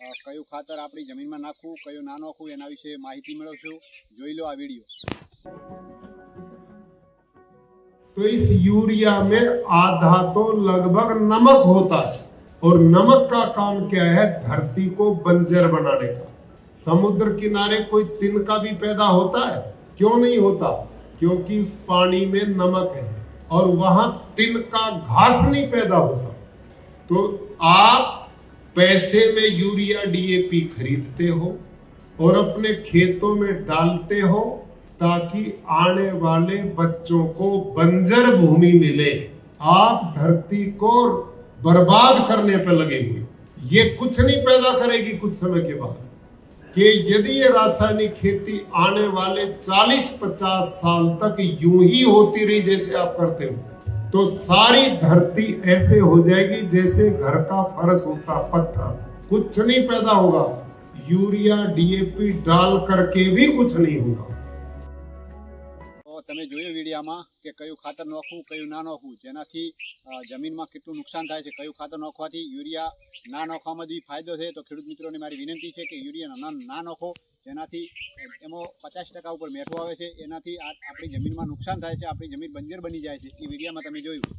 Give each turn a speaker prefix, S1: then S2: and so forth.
S1: અ, કયું ખાતર આપણી જમીનમાં નાખવું કયું ના નાખવું એના વિશે માહિતી મેળવશું જોઈ લો આ વિડીયો
S2: तो इस यूरिया में आधा तो लगभग नमक होता है और नमक का काम क्या है धरती को बंजर बनाने का समुद्र किनारे कोई तिनका भी पैदा होता है क्यों नहीं होता क्योंकि उस पानी में नमक है और वहां तिनका घास नहीं पैदा होता तो आप पैसे में यूरिया डीएपी खरीदते हो और अपने खेतों में डालते हो ताकि आने वाले बच्चों को बंजर भूमि मिले। आप धरती को बर्बाद करने पर लगे हुए। ये कुछ नहीं पैदा करेगी कुछ समय के बाद। कि यदि ये रासायनिक खेती आने वाले 40-50 साल तक यूँ ही होती रही जैसे आप करते हो। तो सारी धरती ऐसे हो जाएगी जैसे घर का फर्श होता पत्थर। कुछ नहीं पैदा होगा। यूरिया, डीएपी डाल करके भी कुछ नहीं होगा।
S1: તમે જોયું વિડીયામાં કે કયું ખાતર નાખવું, કયું ના નાખવું? જેનાથી જમીનમાં કેટલું નુકસાન થાય છે, કયું ખાતર નાખવાથી યુરિયા ના નાખવામાં બી ફાયદો છે? તો ખેડૂત મિત્રોને મારી વિનંતી છે કે યુરિયા ના નાખો. જેનાથી એમાં પચાસ ટકા ઉપર મેઠું આવે છે. એનાથી આપણી જમીનમાં નુકસાન થાય છે, આપણી જમીન બંજર બની જાય છે. એ વિડીયામાં તમે જોયું.